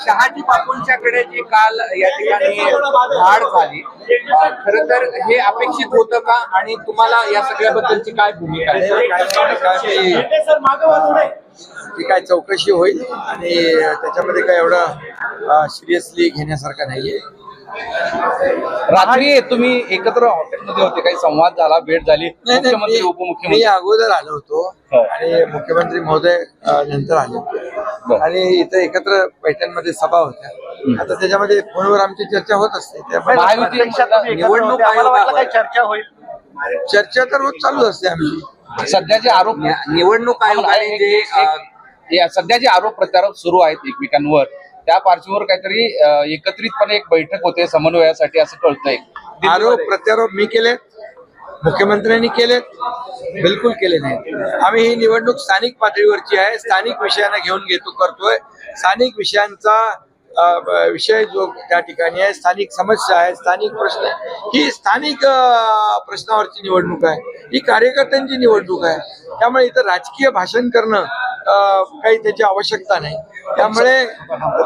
शहाजी बापूंच्याकडे जी काल या ठिकाणी धाड झाली खर तर हे अपेक्षित होतं का? आणि तुम्हाला या सगळ्याबद्दलची काय भूमिका आहे? ती काय चौकशी होईल आणि त्याच्यामध्ये काय एवढं सिरियसली घेण्यासारखं नाहीये. रात्री तुम्ही एकत्र हॉटेलमध्ये होते काही संवाद झाला भेट झाली मुख्यमंत्री मी- मी उपमुख्यमंत्री अगोदर आलो होतो हो. आणि मुख्यमंत्री महोदय नंतर आले होते. आणि इथं एकत्र बैठकांमध्ये सभा होत्या. आता त्याच्यामध्ये फोनवर आमची चर्चा होत असते. त्यामुळे निवडणूक आयोगावर चर्चा तर रोज चालू असते आमची. सध्याचे आरोप निवडणूक आयोगाने जे अ, या सध्याचे आरोप प्रत्यारोप सुरू आहेत एकमेकांवर. त्या पार्श्वभूमीवर काहीतरी एकत्रितपणे एक बैठक होते समन्वयासाठी असं कळतंय आरोप प्रत्यारोप मी केलेत मुख्यमंत्र्यांनी केलेत बिलकुल केले नाही आम्ही ही निवडणूक स्थानिक पातळीवरची आहे स्थानिक विषयांना घेऊन घेतो करतोय. स्थानिक विषयांचा विषय जो त्या ठिकाणी आहे स्थानिक समस्या आहे स्थानिक प्रश्न आहे. ही स्थानिक प्रश्नावरची निवडणूक आहे ही कार्यकर्त्यांची निवडणूक आहे. त्यामुळे इथं राजकीय भाषण करणं काही त्याची आवश्यकता नाही. त्यामुळे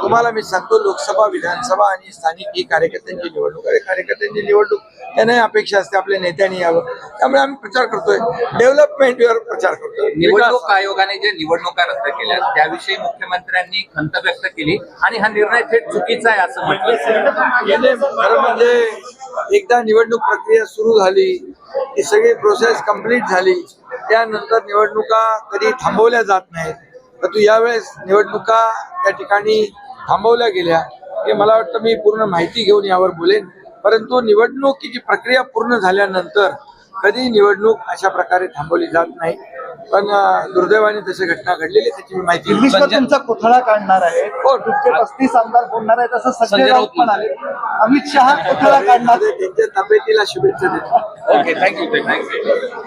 तुम्हाला मी सांगतो लोकसभा विधानसभा आणि स्थानिक ही कार्यकर्त्यांची निवडणूक आहे. कार्यकर्त्यांची निवडणूक त्यांनाही अपेक्षा असते आपल्या नेत्यांनी यावं. त्यामुळे आम्ही प्रचार करतोय. डेव्हलपमेंटवर प्रचार करतोय. निवडणूक आयोगाने जे निवडणुका रद्द केल्या त्याविषयी मुख्यमंत्र्यांनी खंत व्यक्त केली आणि हा निर्णय थेट चुकीचा आहे असं म्हटलं. खरं म्हणजे एकदा निवडणूक प्रक्रिया सुरू झाली ती सगळी प्रोसेस कंप्लीट झाली त्यानंतर निवडणुका कधी थांबवल्या जात नाहीत. परंतु यावेळेस निवडणुका त्या ठिकाणी थांबवल्या गेल्या. हे मला वाटतं मी पूर्ण माहिती घेऊन यावर बोलेन. परंतु निवडणुकीची प्रक्रिया पूर्ण झाल्यानंतर कधी निवडणूक अशा प्रकारे थांबवली जात नाही. पण दुर्दैवाने तशी घटना घडलेली आहे, त्याची मी माहिती तुमचा पुतळा काढणार आहे. पस्तीस आमदार बोलणार आहेत असं संजय राऊत आले अमित शहा पुतळा काढणार. त्यांच्या तब्येतीला शुभेच्छा देतो. Okay thank you thank you